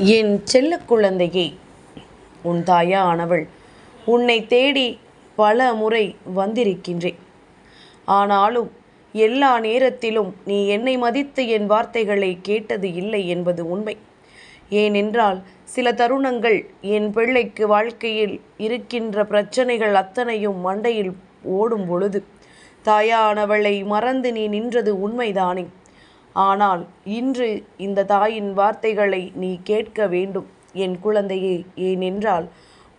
என் செல்ல குழந்தையே உன் தாயானவள் உன்னை தேடி பல முறை வந்திருக்கின்றேன். ஆனாலும் எல்லா நேரத்திலும் நீ என்னை மதித்து என் வார்த்தைகளை கேட்டது இல்லை என்பது உண்மை. ஏனென்றால் சில தருணங்கள் என் பிள்ளைக்கு வாழ்க்கையில் இருக்கின்ற பிரச்சனைகள் அத்தனையும் மண்டையில் ஓடும் பொழுது தாயானவளை மறந்து நீ நின்றது உண்மைதானே? ஆனால் இன்று இந்த தாயின் வார்த்தைகளை நீ கேட்க வேண்டும். என் குழந்தையே ஏனென்றால்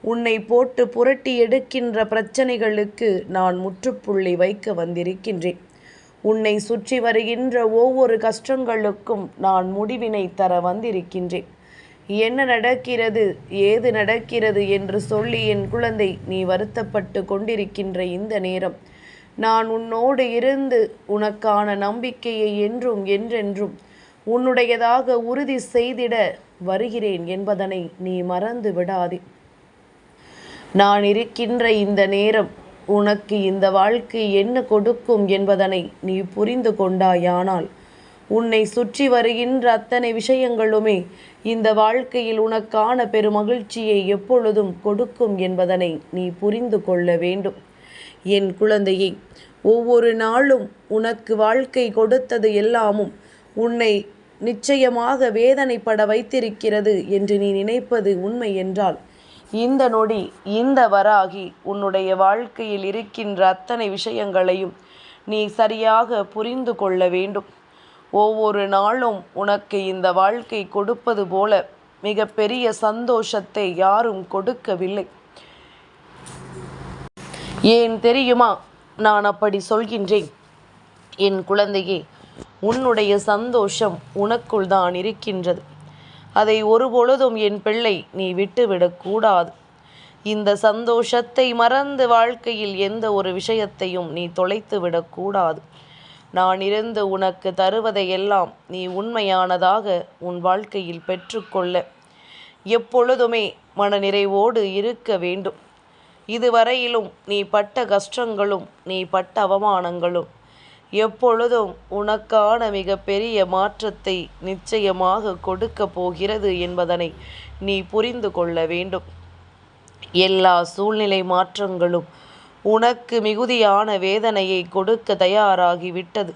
உன்னை போட்டு புரட்டி எடுக்கின்ற பிரச்சனைகளுக்கு நான் முற்றுப்புள்ளி வைக்க வந்திருக்கின்றேன். உன்னை சுற்றி வருகின்ற ஒவ்வொரு கஷ்டங்களுக்கும் நான் முடிவினை தர வந்திருக்கின்றேன். என்ன நடக்கிறது ஏது நடக்கிறது என்று சொல்லி என் குழந்தை நீ வருத்தப்பட்டு கொண்டிருக்கின்ற இந்த நேரம். நான் உன்னோடு இருந்து உனக்கான நம்பிக்கையை என்றும் என்றென்றும் உன்னுடையதாக உறுதி செய்திட வருகிறேன் என்பதனை நீ மறந்து விடாதே. நான் இருக்கின்ற இந்த நேரம் உனக்கு இந்த வாழ்க்கை என்ன கொடுக்கும் என்பதனை நீ புரிந்து கொண்டாயானால் உன்னை சுற்றி வருகின்ற அத்தனை விஷயங்களுமே இந்த வாழ்க்கையில் உனக்கான பெருமகிழ்ச்சியை எப்பொழுதும் கொடுக்கும் என்பதனை நீ புரிந்து கொள்ள வேண்டும். என் குழந்தையை ஒவ்வொரு நாளும் உனக்கு வாழ்க்கை கொடுத்தது எல்லாமும் உன்னை நிச்சயமாக வேதனைப்பட வைத்திருக்கிறது என்று நீ நினைப்பது உண்மை என்றால் இந்த நொடி இந்த வராகி உன்னுடைய வாழ்க்கையில் இருக்கின்ற அத்தனை விஷயங்களையும் நீ சரியாக புரிந்து கொள்ள வேண்டும். ஒவ்வொரு நாளும் உனக்கு இந்த வாழ்க்கை கொடுப்பது போல மிகப்பெரிய சந்தோஷத்தை யாரும் கொடுக்கவில்லை. ஏன் தெரியுமா? நான் அப்படி சொல்கின்றேன். என் குழந்தையே உன்னுடைய சந்தோஷம் உனக்குள் தான் இருக்கின்றது. அதை ஒருபொழுதும் என் பிள்ளை நீ விட்டுவிடக்கூடாது இந்த சந்தோஷத்தை மறந்து வாழ்க்கையில் எந்த ஒரு விஷயத்தையும் நீ தொலைத்து விடக்கூடாது நான் இருந்து உனக்கு தருவதையெல்லாம் நீ உண்மையானதாக உன் வாழ்க்கையில் பெற்றுக்கொள்ள. எப்பொழுதுமே மனநிறைவோடு இருக்க வேண்டும். இதுவரையிலும் நீ பட்ட கஷ்டங்களும் நீ பட்ட அவமானங்களும் எப்பொழுதும் உனக்கான மிக பெரிய மாற்றத்தை நிச்சயமாக கொடுக்க போகிறது என்பதனை நீ புரிந்து கொள்ள வேண்டும். எல்லா சூழ்நிலை மாற்றங்களும் உனக்கு மிகுதியான வேதனையை கொடுக்க தயாராகிவிட்டது.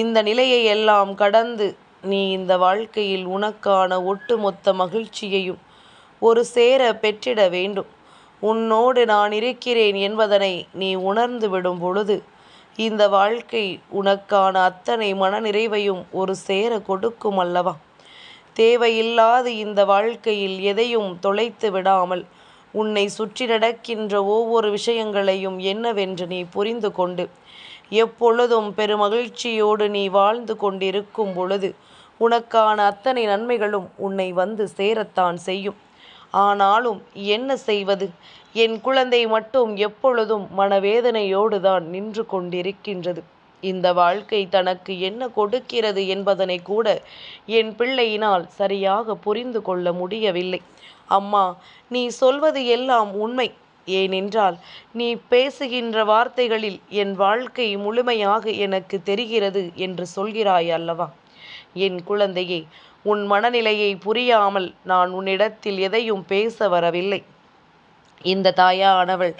இந்த நிலையை எல்லாம் கடந்து நீ இந்த வாழ்க்கையில் உனக்கான ஒட்டுமொத்த மகிழ்ச்சியையும் ஒரு சேர பெற்றிட வேண்டும். உன்னோடு நான் இருக்கிறேன் என்பதனை நீ உணர்ந்து விடும் பொழுது இந்த வாழ்க்கை உனக்கான அத்தனை மனநிறைவையும் ஒரு சேர கொடுக்கும் அல்லவா? தேவையில்லாது இந்த வாழ்க்கையில் எதையும் தொலைத்து விடாமல் உன்னை சுற்றி நடக்கின்ற ஒவ்வொரு விஷயங்களையும் என்னவென்று நீ புரிந்து கொண்டு எப்பொழுதும் பெருமகிழ்ச்சியோடு நீ வாழ்ந்து கொண்டிருக்கும் பொழுது உனக்கான அத்தனை நன்மைகளும் உன்னை வந்து சேரத்தான் செய்யும். ஆனாலும் என்ன செய்வது? என் குழந்தை மட்டும் எப்பொழுதும் மனவேதனையோடு தான் நின்று கொண்டிருக்கின்றது. இந்த வாழ்க்கை தனக்கு என்ன கொடுக்கிறது என்பதனை கூட என் பிள்ளையினால் சரியாக புரிந்து கொள்ள முடியவில்லை. அம்மா நீ சொல்வது எல்லாம் உண்மை. ஏனென்றால் நீ பேசுகின்ற வார்த்தைகளில் என் வாழ்க்கை முழுமையாக எனக்கு தெரிகிறது என்று சொல்கிறாய் அல்லவா? என் குழந்தையை உன் மனநிலையை புரியாமல் நான் உன்னிடத்தில் எதையும் பேச வரவில்லை. இந்த தாயானவள்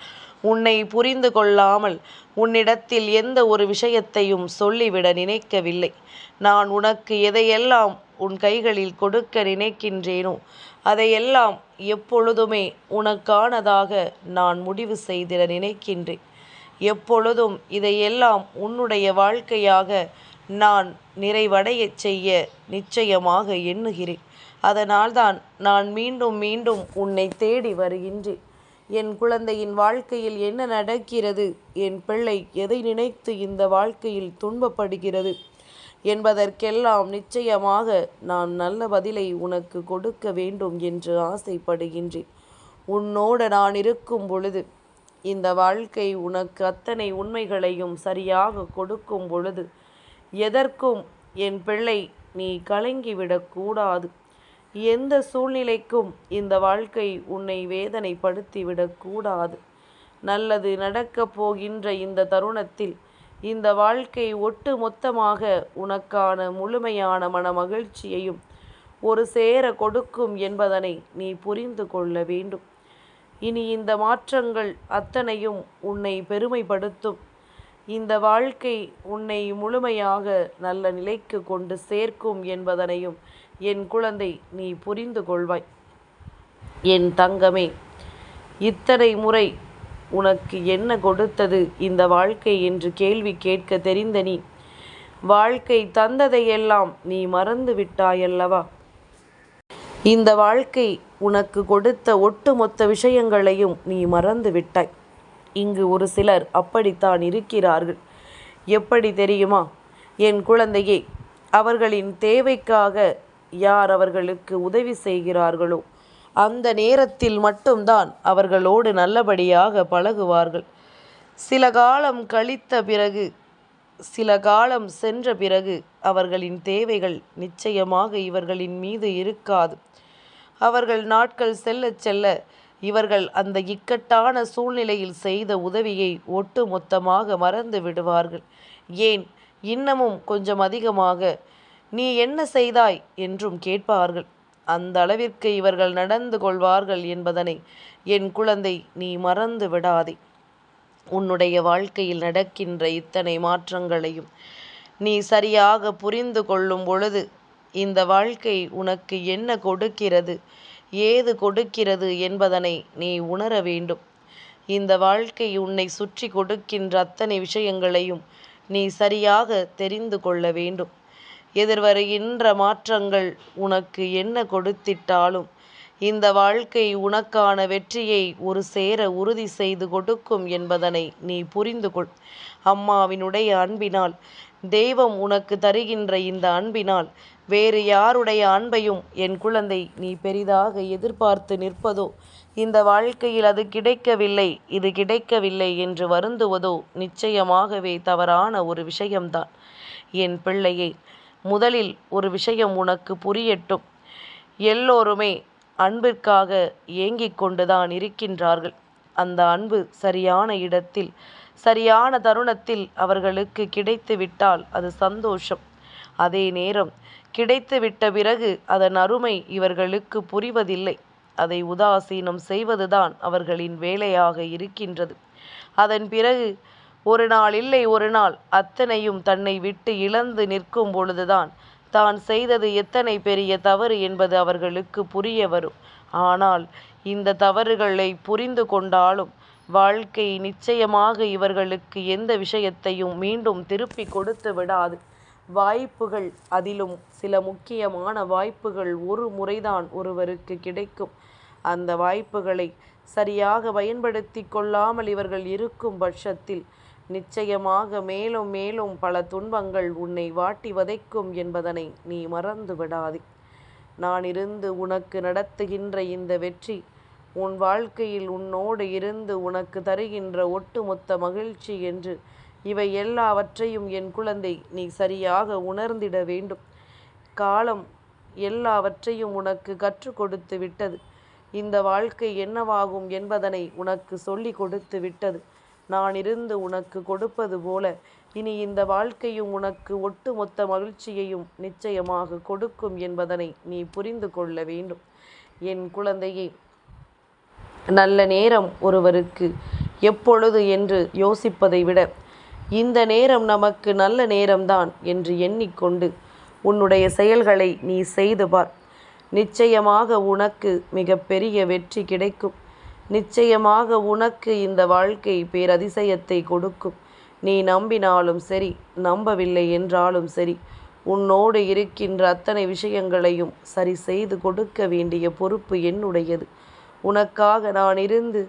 உன்னை புரிந்து கொள்ளாமல் உன்னிடத்தில் எந்த ஒரு விஷயத்தையும் சொல்லிவிட நினைக்கவில்லை. நான் உனக்கு எதையெல்லாம் உன் கைகளில் கொடுக்க நினைக்கின்றேனோ அதையெல்லாம் எப்பொழுதுமே உனக்கானதாக நான் முடிவு செய்திட நினைக்கின்றேன். எப்பொழுதும் இதையெல்லாம் உன்னுடைய வாழ்க்கையாக நான் நிறைவடையச் செய்ய நிச்சயமாக எண்ணுகிறேன். அதனால்தான் நான் மீண்டும் மீண்டும் உன்னை தேடி வருகின்றேன். என் குழந்தையின் வாழ்க்கையில் என்ன நடக்கிறது? என் பிள்ளை எதை நினைத்து இந்த வாழ்க்கையில் துன்பப்படுகிறது? என்பதற்கெல்லாம் நிச்சயமாக நான் நல்ல பதிலை உனக்கு கொடுக்க வேண்டும் என்று ஆசைப்படுகின்றேன். உன்னோடு நான் இருக்கும் பொழுது இந்த வாழ்க்கை உனக்கு அத்தனை உண்மைகளையும் சரியாக கொடுக்கும் பொழுது எதற்கும் என் பிள்ளை நீ கலங்கிவிடக்கூடாது எந்த சூழ்நிலைக்கும் இந்த வாழ்க்கை உன்னை வேதனைப்படுத்திவிடக்கூடாது நல்லது நடக்கப் போகின்ற இந்த தருணத்தில் இந்த வாழ்க்கை ஒட்டு மொத்தமாக உனக்கான முழுமையான மன மகிழ்ச்சியையும் ஒரு சேர கொடுக்கும் என்பதனை நீ புரிந்து கொள்ள வேண்டும். இனி இந்த மாற்றங்கள் அத்தனையும் உன்னை பெருமைப்படுத்தும். இந்த வாழ்க்கை உன்னை முழுமையாக நல்ல நிலைக்கு கொண்டு சேர்க்கும் என்பதனையும் என் குழந்தை நீ புரிந்து கொள்வாய். என் தங்கமே இத்தனை முறை உனக்கு என்ன கொடுத்தது இந்த வாழ்க்கை என்று கேள்வி கேட்க தெரிந்த நீ வாழ்க்கை தந்ததையெல்லாம் நீ மறந்து விட்டாயல்லவா? இந்த வாழ்க்கை உனக்கு கொடுத்த ஒட்டுமொத்த விஷயங்களையும் நீ மறந்து விட்டாய். இங்கு ஒரு சிலர் அப்படித்தான் இருக்கிறார்கள். எப்படி தெரியுமா? என் குழந்தையே அவர்களின் தேவைக்காக யார் அவர்களுக்கு உதவி செய்கிறார்களோ அந்த நேரத்தில் மட்டும்தான் அவர்களோடு நல்லபடியாக பழகுவார்கள். சில காலம் கழித்த பிறகு சில காலம் சென்ற பிறகு அவர்களின் தேவைகள் நிச்சயமாக இவர்களின் மீது இருக்காது. அவர்கள் நாட்கள் செல்ல செல்ல இவர்கள் அந்த இக்கட்டான சூழ்நிலையில் செய்த உதவியை ஒட்டு மொத்தமாக மறந்து விடுவார்கள். ஏன்? இன்னமும் கொஞ்சம் அதிகமாக. நீ என்ன செய்தாய்? என்றும் கேட்பார்கள். அந்த அளவிற்கு இவர்கள் நடந்து கொள்வார்கள் என்பதனை என் குழந்தை நீ மறந்து விடாதே. உன்னுடைய வாழ்க்கையில் நடக்கின்ற இத்தனை மாற்றங்களையும் நீ சரியாக புரிந்து கொள்ளும் பொழுது இந்த வாழ்க்கை உனக்கு என்ன கொடுக்கிறது? ஏது கொடுக்கிறது என்பதனை நீ உணர வேண்டும். இந்த வாழ்க்கை உன்னை சுற்றி கொடுக்கின்ற அத்தனை விஷயங்களையும் நீ சரியாக தெரிந்து கொள்ள வேண்டும். எதிர்வருகின்ற மாற்றங்கள் உனக்கு என்ன கொடுத்திட்டாலும் இந்த வாழ்க்கை உனக்கான வெற்றியை ஒரு சேர உறுதி செய்து கொடுக்கும் என்பதனை நீ புரிந்து கொள். அம்மாவினுடைய அன்பினால் தெய்வம் உனக்கு தருகின்ற இந்த அன்பினால் வேறு யாருடைய அன்பையும் என் குழந்தை நீ பெரிதாக எதிர்பார்த்து நிற்பதோ? இந்த வாழ்க்கையில் அது கிடைக்கவில்லை இது கிடைக்கவில்லை என்று வருந்துவதோ நிச்சயமாகவே தவறான ஒரு விஷயம்தான். என் பிள்ளையை முதலில் ஒரு விஷயம் உனக்கு புரியட்டும். எல்லோருமே அன்பிற்காக ஏங்கிக் கொண்டுதான் இருக்கின்றார்கள். அந்த அன்பு சரியான இடத்தில் சரியான தருணத்தில் அவர்களுக்கு கிடைத்து விட்டால் அது சந்தோஷம். அதே நேரம் கிடைத்துவிட்ட பிறகு அதன் அருமை இவர்களுக்கு புரிவதில்லை. அதை உதாசீனம் செய்வதுதான் அவர்களின் வேலையாக இருக்கின்றது. அதன் பிறகு ஒரு நாள் இல்லை ஒரு நாள் அத்தனையும் தன்னை விட்டு இழந்து நிற்கும் பொழுதுதான் தான் செய்தது எத்தனை பெரிய தவறு என்பது அவர்களுக்கு புரிய வரும். ஆனால் இந்த தவறுகளை புரிந்து கொண்டாலும் வாழ்க்கை நிச்சயமாக இவர்களுக்கு எந்த விஷயத்தையும் மீண்டும் திருப்பி கொடுத்து விடாது. வாய்ப்புகள் அதிலும் சில முக்கியமான வாய்ப்புகள் ஒரு முறைதான் ஒருவருக்கு கிடைக்கும். அந்த வாய்ப்புகளை சரியாக பயன்படுத்தி கொள்ளாமல் இவர்கள் இருக்கும் பட்சத்தில் நிச்சயமாக மேலும் மேலும் பல துன்பங்கள் உன்னை வாட்டி வதைக்கும் என்பதனை நீ மறந்து விடாதே நான் இருந்து உனக்கு நடத்துகின்ற இந்த வெற்றி உன் வாழ்க்கையில் உன்னோடு இருந்து உனக்கு தருகின்ற ஒட்டுமொத்த மகிழ்ச்சி என்று இவை எல்லாவற்றையும் என் குழந்தை நீ சரியாக உணர்ந்திட வேண்டும். காலம் எல்லாவற்றையும் உனக்கு கற்றுக் கொடுத்து விட்டது. இந்த வாழ்க்கை என்னவாகும் என்பதனை உனக்கு சொல்லி கொடுத்து விட்டது. நான் இருந்து உனக்கு கொடுப்பது போல இனி இந்த வாழ்க்கையும் உனக்கு ஒட்டுமொத்த மகிழ்ச்சியையும் நிச்சயமாக கொடுக்கும் என்பதனை நீ புரிந்து கொள்ள வேண்டும். என் குழந்தையே நல்ல நேரம் ஒருவருக்கு எப்பொழுது என்று யோசிப்பதை விட இந்த நேரம் நமக்கு நல்ல நேரம்தான் என்று எண்ணிக்கொண்டு உன்னுடைய செயல்களை நீ செய்து பார். நிச்சயமாக உனக்கு மிகப்பெரிய வெற்றி கிடைக்கும். நிச்சயமாக உனக்கு இந்த வாழ்க்கை பேரதிசயத்தை கொடுக்கும். நீ நம்பினாலும் சரி நம்பவில்லை என்றாலும் சரி உன்னோடு இருக்கின்ற அத்தனை விஷயங்களையும் சரி செய்து கொடுக்க வேண்டிய பொறுப்பு என்னுடையது. உனக்காக நான் இருந்து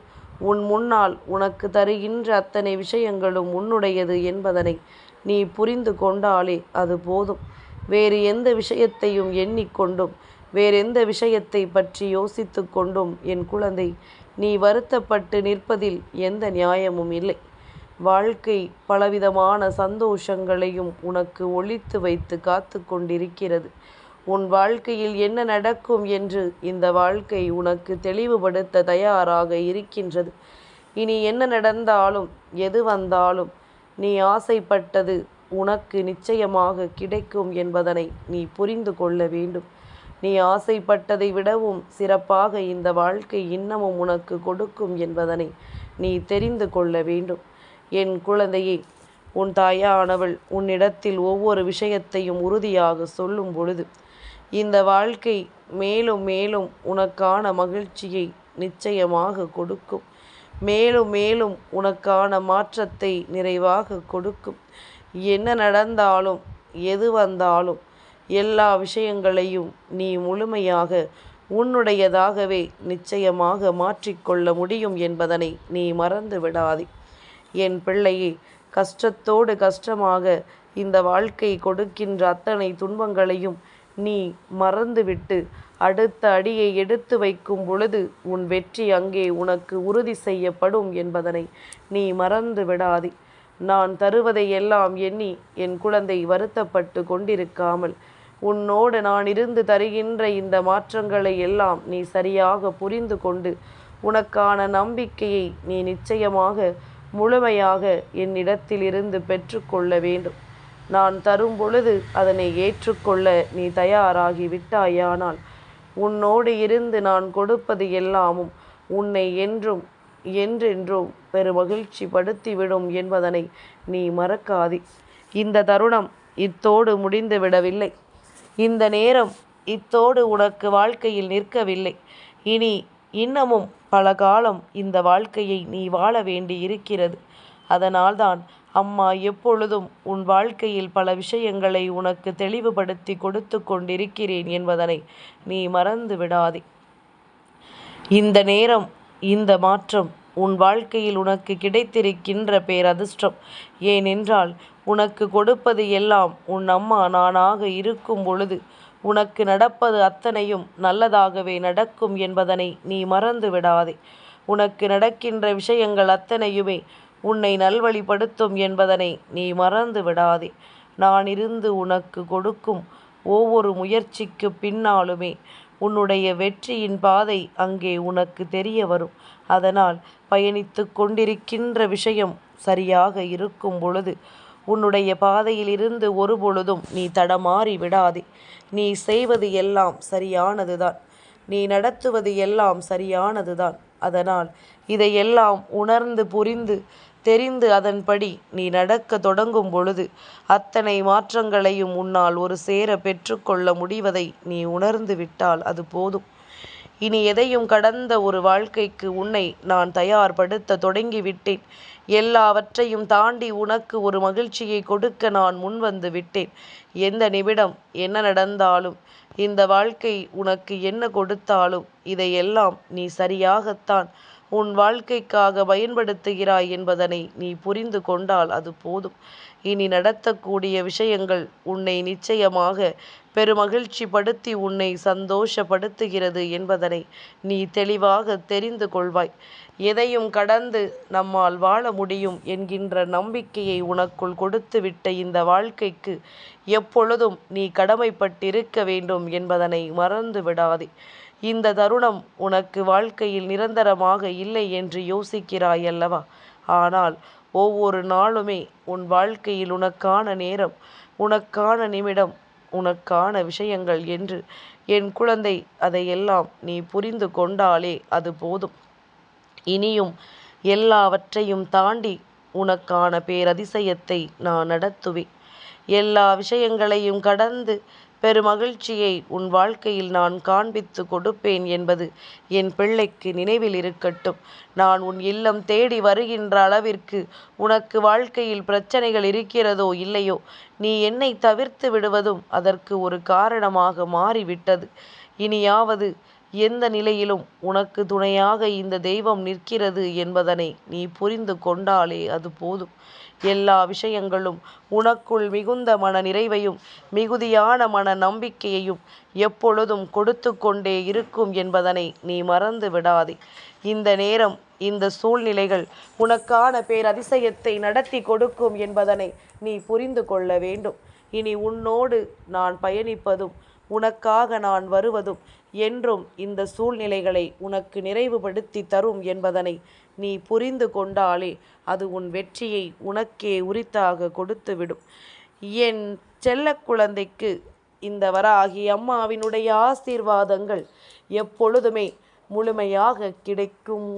உன் முன்னால் உனக்கு தருகின்ற அத்தனை விஷயங்களும் உன்னுடையது என்பதனை நீ புரிந்து கொண்டாலே அது போதும். வேறு எந்த விஷயத்தையும் எண்ணிக்கொண்டும் வேறெந்த விஷயத்தை பற்றி யோசித்து கொண்டும் என் குழந்தை நீ வருத்தப்பட்டு நிற்பதில் எந்த நியாயமும் இல்லை. வாழ்க்கை பலவிதமான சந்தோஷங்களையும் உனக்கு ஒழித்து வைத்து காத்து கொண்டிருக்கிறது. உன் வாழ்க்கையில் என்ன நடக்கும் என்று இந்த வாழ்க்கை உனக்கு தெளிவுபடுத்த தயாராக இருக்கின்றது. இனி என்ன நடந்தாலும் எது வந்தாலும் நீ ஆசைப்பட்டது உனக்கு நிச்சயமாக கிடைக்கும் என்பதனை நீ புரிந்து கொள்ள வேண்டும். நீ ஆசைப்பட்டதை விடவும் சிறப்பாக இந்த வாழ்க்கை இன்னமும் உனக்கு கொடுக்கும் என்பதனை நீ தெரிந்து கொள்ள வேண்டும். என் குழந்தையே உன் தாயானவள் உன்னிடத்தில் ஒவ்வொரு விஷயத்தையும் உறுதியாக சொல்லும் பொழுது இந்த வாழ்க்கை மேலும் மேலும் உனக்கான மகிழ்ச்சியை நிச்சயமாக கொடுக்கும். மேலும் மேலும் உனக்கான மாற்றத்தை நிறைவாக கொடுக்கும். என்ன நடந்தாலும் எது வந்தாலும் எல்லா விஷயங்களையும் நீ முழுமையாக உன்னுடையதாகவே நிச்சயமாக மாற்றிக்கொள்ள முடியும் என்பதனை நீ மறந்து விடாதே. என் பிள்ளையே கஷ்டத்தோடு கஷ்டமாக இந்த வாழ்க்கை கொடுக்கின்ற அத்தனை துன்பங்களையும் நீ மறந்துவிட்டு அடுத்த அடியை எடுத்து வைக்கும் பொழுது உன் வெற்றி அங்கே உனக்கு உறுதி செய்யப்படும் என்பதனை நீ மறந்து விடாதே. நான் தருவதை எல்லாம் எண்ணி என் குழந்தை வருத்தப்பட்டு கொண்டிருக்காமல் உன்னோடு நான் இருந்து தருகின்ற இந்த மாற்றங்களை எல்லாம் நீ சரியாக புரிந்து கொண்டு உனக்கான நம்பிக்கையை நீ நிச்சயமாக முழுமையாக என்னிடத்திலிருந்து பெற்றுக்கொள்ள வேண்டும். நான் தரும் பொழுது அதனை ஏற்றுக்கொள்ள நீ தயாராகி விட்டாயானால் உன்னோடு இருந்து நான் கொடுப்பது எல்லாமும் உன்னை என்றும் என்றென்றும் பெருமகிழ்ச்சி படுத்திவிடும் என்பதனை நீ மறக்காதே. இந்த தருணம் இத்தோடு முடிந்து விடவில்லை. இந்த நேரம் இத்தோடு உனக்கு வாழ்க்கையில் நிற்கவில்லை. இனி இன்னமும் பல காலம் இந்த வாழ்க்கையை நீ வாழ வேண்டி இருக்கிறது அதனால்தான் அம்மா எப்பொழுதும் உன் வாழ்க்கையில் பல விஷயங்களை உனக்கு தெளிவுபடுத்தி கொடுத்து கொண்டிருக்கிறேன் என்பதனை நீ மறந்து விடாதே. இந்த நேரம் இந்த மாற்றம் உன் வாழ்க்கையில் உனக்கு கிடைத்திருக்கின்ற பேரதிர்ஷ்டம். ஏனென்றால் உனக்கு கொடுப்பது எல்லாம் உன் அம்மா நானாக இருக்கும் பொழுது உனக்கு நடப்பது அத்தனையும் நல்லதாகவே நடக்கும் என்பதனை நீ மறந்து விடாதே. உனக்கு நடக்கின்ற விஷயங்கள் அத்தனையுமே உன்னை நல்வழிப்படுத்தும் என்பதனை நீ மறந்து விடாதே. நான் இருந்து உனக்கு கொடுக்கும் ஒவ்வொரு முயற்சிக்கு பின்னாலுமே உன்னுடைய வெற்றியின் பாதை அங்கே உனக்கு தெரிய வரும். அதனால் பயணித்து கொண்டிருக்கின்ற விஷயம் சரியாக இருக்கும் பொழுது உன்னுடைய பாதையில் இருந்து ஒரு பொழுதும் நீ தடமாறி விடாதே. நீ செய்வது எல்லாம் சரியானதுதான் நீ நடத்துவது எல்லாம் சரியானதுதான் அதனால் இதையெல்லாம் உணர்ந்து புரிந்து தெரிந்து அதன்படி நீ நடக்க தொடங்கும் பொழுது அத்தனை மாற்றங்களையும் உன்னால் ஒரு சேர பெற்றுக்கொள்ள முடிவதை நீ உணர்ந்து விட்டால் அது போதும். இனி எதையும் கடந்த ஒரு வாழ்க்கைக்கு உன்னை நான் தயார்படுத்த தொடங்கிவிட்டேன். எல்லாவற்றையும் தாண்டி உனக்கு ஒரு மகிழ்ச்சியை கொடுக்க நான் முன்வந்து விட்டேன். எந்த நிமிடம் என்ன நடந்தாலும் இந்த வாழ்க்கை உனக்கு என்ன கொடுத்தாலும் இதையெல்லாம் நீ சரியாகத்தான் உன் வாழ்க்கைக்காக பயன்படுத்துகிறாய் என்பதனை நீ புரிந்து கொண்டால் அது போதும். இனி நடத்தக்கூடிய விஷயங்கள் உன்னை நிச்சயமாக பெருமகிழ்ச்சி படுத்தி உன்னை சந்தோஷப்படுத்துகிறது என்பதனை நீ தெளிவாக தெரிந்து கொள்வாய். எதையும் கடந்து நம்மால் வாழ முடியும் என்கின்ற நம்பிக்கையை உனக்குள் கொடுத்துவிட்ட இந்த வாழ்க்கைக்கு எப்பொழுதும் நீ கடமைப்பட்டிருக்க வேண்டும் என்பதனை மறந்து விடாதே இந்த தருணம் உனக்கு வாழ்க்கையில் நிரந்தரமாக இல்லை என்று யோசிக்கிறாய் அல்லவா ஆனால் ஒவ்வொரு நாளுமே உன் வாழ்க்கையில் உனக்கான நேரம் உனக்கான நிமிடம் உனக்கான விஷயங்கள் என்று என் குழந்தை அதையெல்லாம் நீ புரிந்து கொண்டாலே அது போதும். இனியும் எல்லாவற்றையும் தாண்டி உனக்கான பேரதிசயத்தை நான் நடத்துவேன். எல்லா விஷயங்களையும் கடந்து பெருமகிழ்ச்சியை உன் வாழ்க்கையில் நான் காண்பித்து கொடுப்பேன் என்பது என் பிள்ளைக்கு நினைவில் இருக்கட்டும். நான் உன் இல்லம் தேடி வருகின்ற அளவிற்கு உனக்கு வாழ்க்கையில் பிரச்சனைகள் இருக்கிறதோ இல்லையோ நீ என்னை தவிர்த்து விடுவதும் அதற்கு ஒரு காரணமாக மாறிவிட்டது. இனியாவது எந்த நிலையிலும் உனக்கு துணையாக இந்த தெய்வம் நிற்கிறது என்பதனை நீ புரிந்து கொண்டாலே அது போதும். எல்லா விஷயங்களும் உனக்குள் மிகுந்த மன நிறைவையும் மிகுதியான மன நம்பிக்கையையும் எப்பொழுதும் கொடுத்து கொண்டே இருக்கும் என்பதனை நீ மறந்து விடாதே. இந்த நேரம் இந்த சூழ்நிலைகள் உனக்கான பேரதிசயத்தை நடத்தி கொடுக்கும் என்பதனை நீ புரிந்து கொள்ள வேண்டும். இனி உன்னோடு நான் பயணிப்பதும் உனக்காக நான் வருவதும் என்றும் இந்த சூழ்நிலைகளை உனக்கு நிறைவுபடுத்தி தரும் என்பதனை நீ புரிந்து கொண்டாலே அது உன் வெற்றியை உனக்கே உரித்தாக கொடுத்துவிடும். என் செல்ல குழந்தைக்கு இந்த வராகி அம்மாவினுடைய ஆசீர்வாதங்கள் எப்பொழுதுமே முழுமையாக கிடைக்கும்.